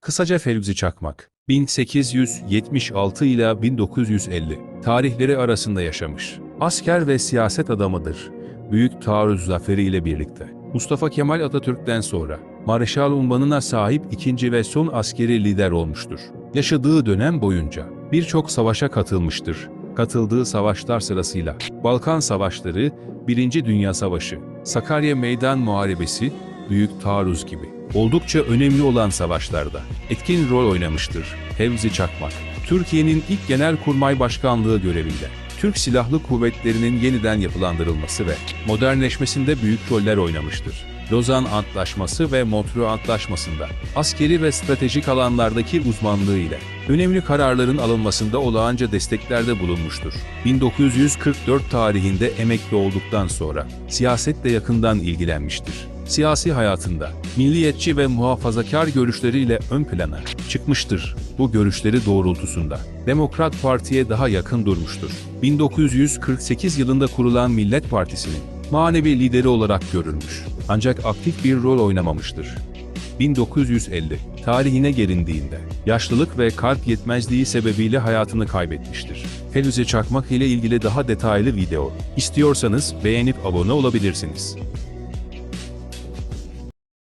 Kısaca Feruzi Çakmak, 1876 ile 1950 tarihleri arasında yaşamış. Asker ve siyaset adamıdır. Büyük taarruz zaferiyle birlikte. Mustafa Kemal Atatürk'ten sonra Mareşal unvanına sahip ikinci ve son askeri lider olmuştur. Yaşadığı dönem boyunca birçok savaşa katılmıştır. Katıldığı savaşlar sırasıyla Balkan Savaşları, Birinci Dünya Savaşı, Sakarya Meydan Muharebesi, Büyük Taarruz gibi oldukça önemli olan savaşlarda etkin rol oynamıştır. Fevzi Çakmak, Türkiye'nin ilk Genelkurmay Başkanlığı görevinde Türk Silahlı Kuvvetleri'nin yeniden yapılandırılması ve modernleşmesinde büyük roller oynamıştır. Lozan Antlaşması ve Montreux Antlaşması'nda askeri ve stratejik alanlardaki uzmanlığı ile önemli kararların alınmasında olağanca desteklerde bulunmuştur. 1944 tarihinde emekli olduktan sonra siyasetle yakından ilgilenmiştir. Siyasi hayatında milliyetçi ve muhafazakar görüşleriyle ön plana çıkmıştır. Bu görüşleri doğrultusunda Demokrat Parti'ye daha yakın durmuştur. 1948 yılında kurulan Millet Partisi'nin manevi lideri olarak görülmüş. Ancak aktif bir rol oynamamıştır. 1950 tarihine gelindiğinde yaşlılık ve kalp yetmezliği sebebiyle hayatını kaybetmiştir. Feruze Çakmak ile ilgili daha detaylı video istiyorsanız beğenip abone olabilirsiniz.